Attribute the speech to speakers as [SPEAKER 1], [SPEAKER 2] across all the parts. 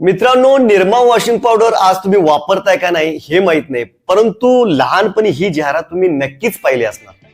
[SPEAKER 1] मित्रांनो Nirma washing powder आज तुम्ही वापरताय का नाही हे माहीत नाही. परंतु लहानपणी ही जाहिरात तुम्ही नक्कीच पाहिली असणार.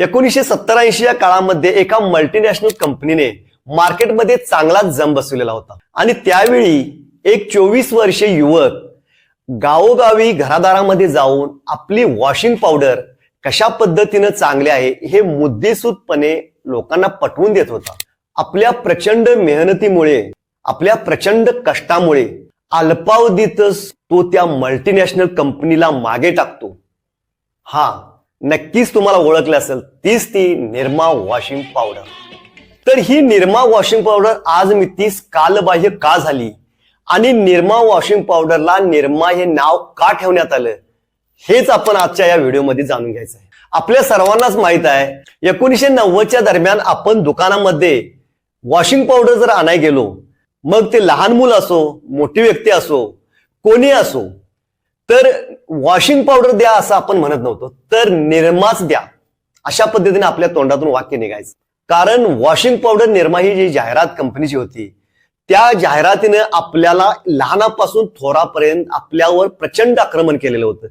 [SPEAKER 1] एकोणीसशे सत्तर ऐंशी या काळामध्ये एका मल्टीनॅशनल कंपनीने मार्केटमध्ये चांगलाच जम बसवलेला होता. आणि त्यावेळी एक चोवीस वर्षे युवक गावोगावी घरादारामध्ये जाऊन आपली वॉशिंग पावडर कशा पद्धतीनं चांगले आहे हे मुद्देसूदपणे लोकांना पटवून देत होता. आपल्या प्रचंड मेहनतीमुळे आपल्या प्रचंड कष्टामुळे अल्पावधीतच तो त्या मल्टीनॅशनल कंपनीला मागे टाकतो. हा नक्कीच तुम्हाला ओळखले असेल. तीच ती निर्मा वॉशिंग पावडर तर ही निर्मा वॉशिंग पावडर आज मी तीच कालबाह्य का झाली? आणि निर्मा वॉशिंग पावडरला निर्मा हे नाव का ठेवण्यात आलं? हेच आपण आजच्या या व्हिडिओमध्ये जाणून घ्यायचं आहे. आपल्या सर्वांनाच माहीत आहे एकोणीसशे नव्वदच्या दरम्यान आपण दुकानामध्ये वॉशिंग पावडर जर आणाय गेलो मग ते लहान मुलं असो मोठी व्यक्ती असो कोणी असो तर वॉशिंग पावडर द्या असं आपण म्हणत नव्हतो तर निर्माच द्या. अशा पद्धतीने आपल्या तोंडातून वाक्य निघायचं. कारण वॉशिंग पावडर निर्मा ही जी जाहिरात कंपनीची होती त्या जाहिरातीनं आपल्याला लहानापासून थोरापर्यंत आपल्यावर प्रचंड आक्रमण केलेलं होतं.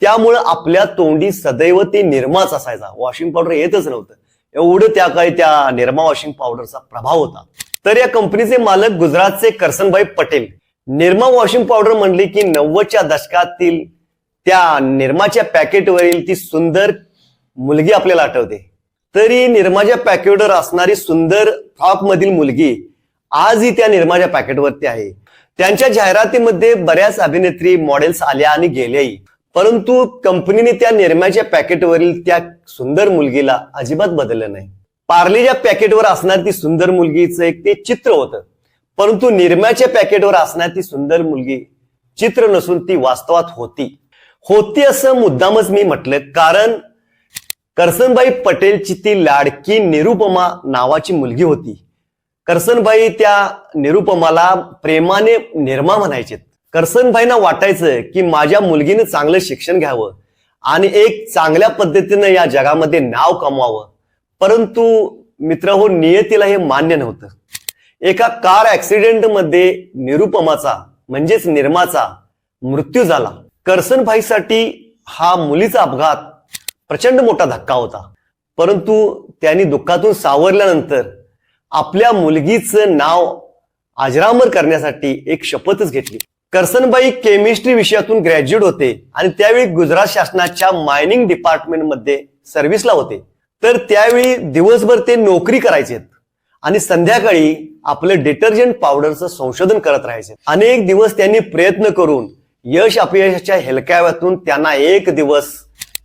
[SPEAKER 1] त्यामुळं आपल्या तोंडी सदैव ते निर्माच असायचा. वॉशिंग पावडर येतच नव्हतं. एवढं त्या काळी त्या निर्मा वॉशिंग पावडरचा प्रभाव होता. तर या कंपनीचे मालक गुजरातचे करसनभाई पटेल निर्मा वॉशिंग पावडर म्हणली की नव्वदच्या दशकातील त्या निर्माच्या पॅकेटवरील ती सुंदर मुलगी आपल्याला आठवते. तरी निर्माच्या पॅकेटवर असणारी सुंदर फ्रॉक मधील मुलगी आजही त्या निर्माच्या पॅकेटवरती आहे. त्यांच्या जाहिरातीमध्ये बऱ्याच अभिनेत्री मॉडेल्स आल्या आणि गेल्याही परंतु कंपनीने त्या निर्माच्या पॅकेटवरील त्या सुंदर मुलगीला अजिबात बदललं नाही. पार्लेच्या पॅकेटवर असणारी ती सुंदर मुलगीचं एक ते चित्र होतं. परंतु निर्म्याच्या पॅकेटवर असणारी ती सुंदर मुलगी चित्र नसून ती वास्तवात होती. होती असं मुद्दामच मी म्हटलं कारण करसनबाई पटेलची ती लाडकी निरुपमा नावाची मुलगी होती. करसनबाई त्या निरुपमाला प्रेमाने निर्मा म्हणायचे. करसनबाईंना वाटायचं की माझ्या मुलगीने चांगलं शिक्षण घ्यावं आणि एक चांगल्या पद्धतीनं या जगामध्ये नाव कमवावं. परंतु मित्र हो नियतीला हे मान्य नव्हतं. एका कार ऍक्सिडेंटमध्ये निरुपमाचा म्हणजेच निर्माचा मृत्यू झाला. करसनभाईसाठी हा मुलीचा अपघात प्रचंड मोठा धक्का होता. परंतु त्यांनी दुःखातून सावरल्यानंतर आपल्या मुलगीचं नाव अजरामर करण्यासाठी एक शपथच घेतली. करसनबाई केमिस्ट्री विषयातून ग्रॅज्युएट होते आणि त्यावेळी गुजरात शासनाच्या मायनिंग डिपार्टमेंटमध्ये सर्व्हिसला होते. तर त्यावेळी दिवसभर ते नोकरी करायचे. आणि संध्याकाळी आपलं डिटर्जंट पावडरचं संशोधन करत राहायचे. अनेक दिवस त्यांनी प्रयत्न करून यश अपयशाच्या हेलक्याव्यातून त्यांना एक दिवस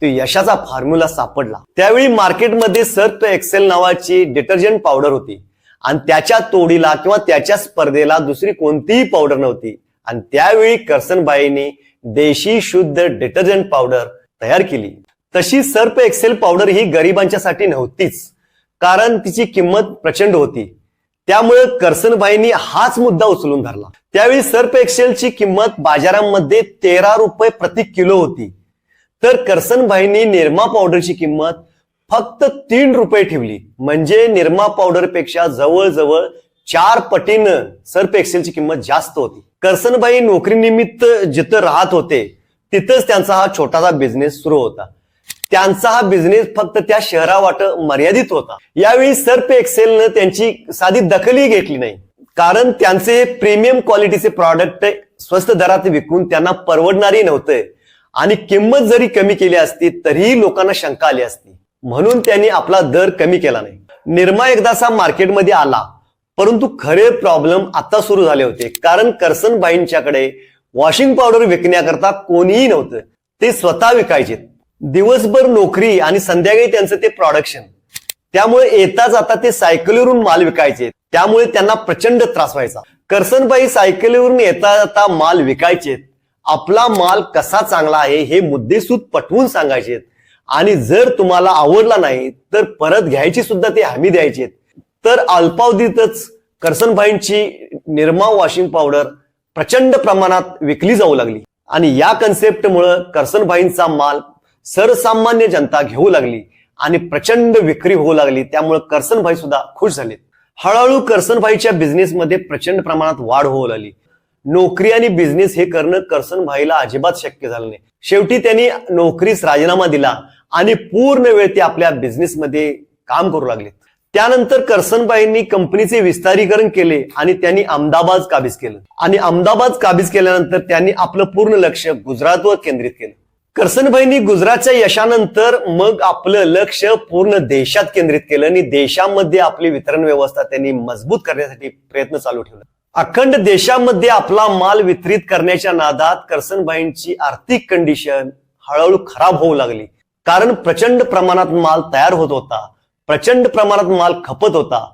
[SPEAKER 1] तो यशाचा फॉर्म्युला सापडला. त्यावेळी मार्केटमध्ये सर्प एक्सेल नावाची डिटर्जंट पावडर होती. आणि त्याच्या तोडीला किंवा त्याच्या स्पर्धेला दुसरी कोणतीही पावडर नव्हती. आणि त्यावेळी करसनबाईंनी देशी शुद्ध डिटर्जंट पावडर तयार केली. तशी सर्प एक्सेल पावडर ही गरिबांच्यासाठी नव्हतीच. कारण तिची किंमत प्रचंड होती. त्यामुळे करसनबाईंनी हाच मुद्दा उचलून धरला. त्यावेळी सर्फ एक्सेलची किंमत बाजारामध्ये तेरा रुपये प्रति किलो होती. तर करसनबाईंनी निर्मा पावडरची किंमत फक्त तीन रुपये ठेवली. म्हणजे निर्मा पावडरपेक्षा जवळजवळ चार पटीनं सर्फ एक्सेलची किंमत जास्त होती. करसनबाई नोकरीनिमित्त जिथं राहत होते तिथंच त्यांचा हा छोटासा बिझनेस सुरू होता. त्यांचा हा बिझनेस फक्त त्या शहरावाट मर्यादित होता. यावेळी सर्प एक्सेलनं त्यांची साधी दखलही घेतली नाही. कारण त्यांचे प्रीमियम क्वालिटीचे प्रॉडक्ट स्वस्त दरात विकून त्यांना परवडणारही नव्हते. आणि किंमत जरी कमी केली असती तरीही लोकांना शंका आली असती. म्हणून त्यांनी आपला दर कमी केला नाही. निर्मा एकदाचा मार्केटमध्ये आला. परंतु खरे प्रॉब्लेम आता सुरू झाले होते. कारण करसनबाईंच्याकडे वॉशिंग पावडर विकण्याकरता कोणीही नव्हतं. ते स्वतः विकायचे दिवसभर नोकरी आणि संध्याकाळी त्यांचं ते प्रोडक्शन त्यामुळे येता जाता ते सायकलीवरून माल विकायचे. त्यामुळे त्यांना प्रचंड त्रास व्हायचा. करसनबाई सायकलीवरून येता जाता माल विकायचे. आपला माल कसा चांगला आहे हे मुद्देसूद पटवून सांगायचे. आणि जर तुम्हाला आवडला नाही तर परत घ्यायची सुद्धा ते हमी द्यायचे. तर अल्पावधीतच करसनभाईंची निर्मा वॉशिंग पावडर प्रचंड प्रमाणात विकली जाऊ लागली. आणि या कन्सेप्टमुळं करसनभाईंचा माल सर्वसामान्य जनता घेऊ लागली आणि प्रचंड विक्री होऊ लागली त्यामुळे करसनभाई सुद्धा खुश झाले हळूहळू करसनभाईच्या बिझनेसमध्ये प्रचंड प्रमाणात वाढ होऊ लागली. नोकरी आणि बिझनेस हे करणं करसनभाईला अजिबात शक्य झालं नाही. शेवटी त्यांनी नोकरीस राजीनामा दिला आणि पूर्ण वेळ ते आपल्या बिझनेसमध्ये काम करू लागले. त्यानंतर करसनबाईंनी कंपनीचे विस्तारीकरण केले आणि त्यांनी अहमदाबाद काबीज केलं. आणि अहमदाबाद काबीज केल्यानंतर त्यांनी आपलं पूर्ण लक्ष गुजरातवर केंद्रित केलं. करसनबाईंनी गुजरातच्या यशानंतर मग आपलं लक्ष पूर्ण देशात केंद्रित केलं आणि देशामध्ये आपली वितरण व्यवस्था त्यांनी मजबूत करण्यासाठी प्रयत्न चालू ठेवला. अखंड देशामध्ये आपला माल वितरित करण्याच्या नादात करसनबाईंची आर्थिक कंडिशन हळूहळू खराब होऊ लागली. कारण प्रचंड प्रमाणात माल तयार होत होता प्रचंड प्रमाणात माल खपत होता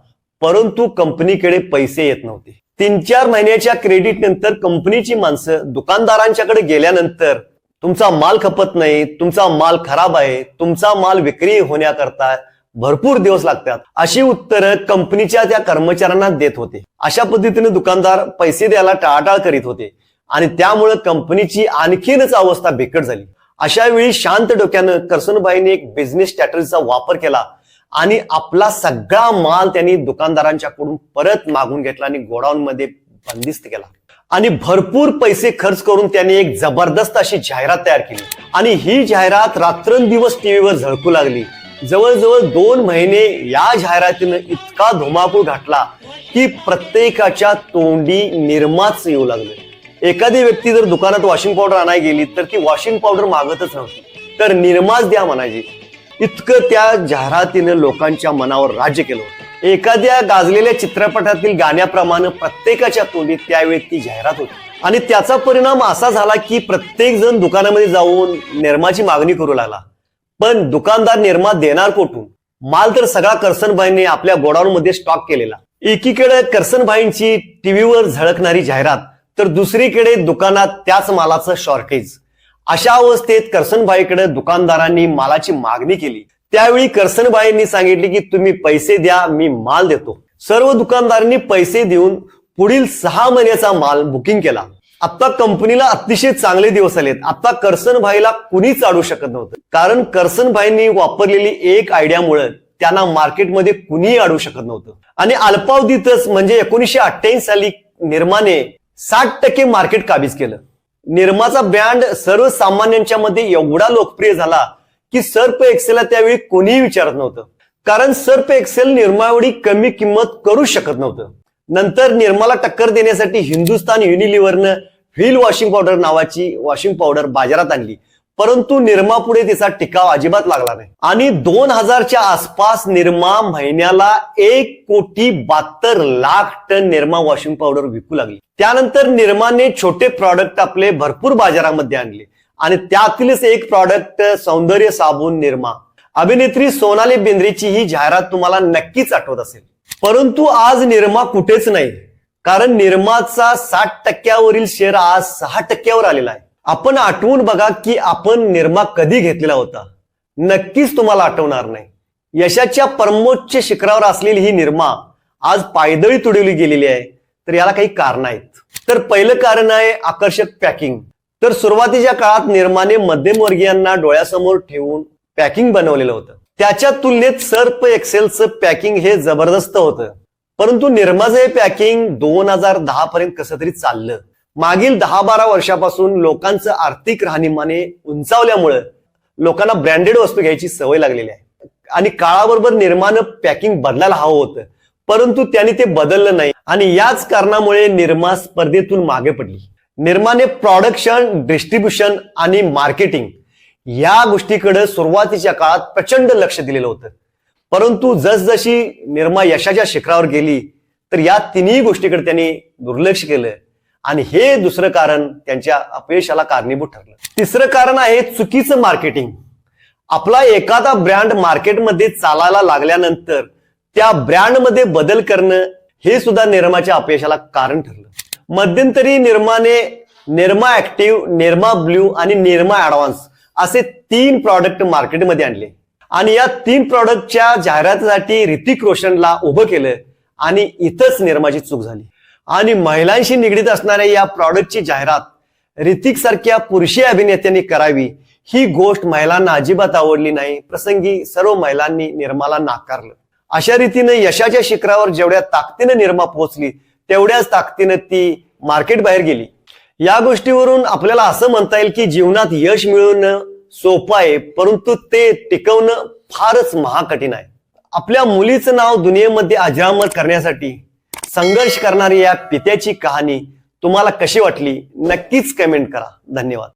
[SPEAKER 1] परंतु कंपनीकडे पैसे येत नव्हते. तीन चार महिन्याच्या क्रेडिट नंतर कंपनीची माणसं दुकानदारांच्याकडे गेल्यानंतर तुमचा माल खपत नाही तुमचा माल खराब आहे तुमचा माल विक्री होण्याकरता भरपूर दिवस लागतात. अशी उत्तरं कंपनीच्या त्या कर्मचाऱ्यांना देत होते. अशा पद्धतीने दुकानदार पैसे द्यायला टाळाटाळ करीत होते. आणि त्यामुळे कंपनीची आणखीनच अवस्था बिकट झाली. अशा वेळी शांत डोक्यानं करसनबाईने एक बिझनेस स्ट्रॅटजीचा वापर केला. आणि आपला सगळा माल त्यांनी दुकानदारांच्याकडून परत मागून घेतला आणि गोडाऊन मध्ये बंदिस्त केला. आणि भरपूर पैसे खर्च करून त्यांनी एक जबरदस्त अशी जाहिरात तयार केली. आणि ही जाहिरात रात्रंदिवस टीव्हीवर झळकू लागली. जवळजवळ दोन महिने या जाहिरातीनं इतका धुमाकूळ घातला की प्रत्येकाच्या तोंडी निर्माच येऊ लागले. एखादी व्यक्ती जर दुकानात वॉशिंग पावडर आणायला गेली तर ती वॉशिंग पावडर मागतच नव्हती. तर निर्माच द्या म्हणायची. इतकं त्या जाहिरातीनं लोकांच्या मनावर राज्य केलं होतं. एखाद्या गाजलेल्या चित्रपटातील गाण्याप्रमाणे प्रत्येकाच्या तोंडी त्यावेळी ती जाहिरात होती. आणि त्याचा परिणाम असा झाला की प्रत्येक जण दुकानामध्ये जाऊन निर्माची मागणी करू लागला. पण दुकानदार निर्मा देणार कोठून? माल तर सगळा करसनबाईंनी आपल्या गोडाऊन मध्ये स्टॉक केलेला. एकीकडे करसनबाईंची टीव्हीवर झळकणारी जाहिरात तर दुसरीकडे दुकानात त्याच मालाचं शॉर्टेज अशा अवस्थेत करसनबाईकडे दुकानदारांनी मालाची मागणी केली. त्यावेळी करसनबाईंनी सांगितले की तुम्ही पैसे द्या मी माल देतो. सर्व दुकानदारांनी पैसे देऊन पुढील सहा महिन्याचा माल बुकिंग केला. आता कंपनीला अतिशय चांगले दिवस आलेत. आता करसनभाईला कुणीच अडू शकत नव्हतं. कारण करसनभाईंनी वापरलेली एक आयडियामुळे त्यांना मार्केटमध्ये कुणीही अडवू शकत नव्हतं. आणि अल्पावधीतच म्हणजे एकोणीसशे अठ्ठ्याऐंशी साली निर्माने साठ टक्के मार्केट काबीज केलं. निर्माचा ब्रँड सर्वसामान्यांच्या मध्ये एवढा लोकप्रिय झाला की सर्प एक्सेलला त्यावेळी कोणीही विचारत नव्हतं. कारण सर्प एक्सेल निर्मा एवढी कमी किंमत करू शकत नव्हतं. नंतर निर्माला टक्कर देण्यासाठी हिंदुस्तान युनिलिव्हरनं व्हील वॉशिंग पावडर नावाची वॉशिंग पावडर बाजारात आणली. परंतु निर्मा पुढे तिचा टिकाव अजिबात लागला नाही. आणि दोन हजारच्या आसपास निर्मा महिन्याला एक कोटी बहात्तर lakh ton Nirma washing powder विकू लागली. त्यानंतर निर्माने छोटे प्रॉडक्ट आपले भरपूर बाजारामध्ये आणले. आणि त्यातीलच एक प्रॉडक्ट सौंदर्य साबून निर्मा. अभिनेत्री सोनाली बेंद्रेची ही जाहिरात तुम्हाला नक्कीच आठवत असेल. परंतु आज निर्मा कुठेच नाही. कारण निर्माचा साठ टक्क्यावरील शेअर आज सहा टक्क्यावर आलेला आहे. आपण आठवून बघा की आपण निर्मा कधी घेतलेला होता. नक्कीच तुम्हाला आठवणार नाही. यशाच्या परमोच्च शिखरावर असलेली ही निर्मा आज पायदळी तुडवली गेलेली आहे. तर याला काही कारण आहेत. तर पहिलं कारण आहे आकर्षक पॅकिंग तर सुरुवातीच्या काळात निर्माने मध्यमवर्गीयांना डोळ्यासमोर ठेवून पॅकिंग बनवलेलं होतं. त्याच्या तुलनेत सर्प एक्सेलचं पॅकिंग हे जबरदस्त होतं. परंतु निर्माचं हे पॅकिंग दोन हजार दहा पर्यंत कसं तरी चाललं. मागील दहा बारा वर्षापासून लोकांचं आर्थिक राहणीमाने उंचावल्यामुळं लोकांना ब्रँडेड वस्तू घ्यायची सवय लागलेली आहे. आणि काळाबरोबर निर्माण पॅकिंग बदलायला हवं होतं. परंतु त्यांनी ते बदललं नाही. आणि याच कारणामुळे निर्मा स्पर्धेतून मागे पडली. निर्माने प्रॉडक्शन डिस्ट्रीब्युशन आणि मार्केटिंग या गोष्टीकडे सुरुवातीच्या काळात प्रचंड लक्ष दिलेलं होतं. परंतु जसजशी निर्मा यशाच्या शिखरावर गेली तर या तिन्ही गोष्टीकडे त्यांनी दुर्लक्ष केलं आणि हे दुसरं कारण त्यांच्या अपयशाला कारणीभूत ठरलं. तिसरं कारण आहे चुकीचं मार्केटिंग आपला एखादा ब्रँड मार्केटमध्ये चालायला लागल्यानंतर त्या ब्रँडमध्ये बदल करणं हे सुद्धा निर्माच्या अपयशाला कारण ठरलं. मध्यंतरी निर्माने निर्मा ऍक्टिव्ह निर्मा ब्ल्यू आणि निर्मा ऍडव्हान्स असे तीन प्रॉडक्ट मार्केटमध्ये आणले. आणि या तीन प्रॉडक्टच्या जाहिरातीसाठी ऋतिक रोशनला उभं केलं आणि इथंच निर्माची चूक झाली. आणि महिलांशी निगडीत असणाऱ्या या प्रॉडक्टची जाहिरात ऋतिक सारख्या पुरुषी अभिनेत्यांनी करावी ही गोष्ट महिलांना अजिबात आवडली नाही. प्रसंगी सर्व महिलांनी निर्माला नाकारलं. अशा रीतीने यशाच्या शिखरावर जेवढ्या ताकदीनं निर्मा पोहोचली तेवढ्याच ताकदीनं ती मार्केट बाहेर गेली. या गोष्टीवरून आपल्याला असं म्हणता येईल की जीवनात यश मिळवणं सोपं आहे परंतु ते टिकवणं फारच महाकठीण आहे. आपल्या मुलीचं नाव दुनियेमध्ये अजरामर करण्यासाठी संघर्ष करणारी या पित्याची कहाणी तुम्हाला कशी वाटली नक्कीच कमेंट करा. धन्यवाद.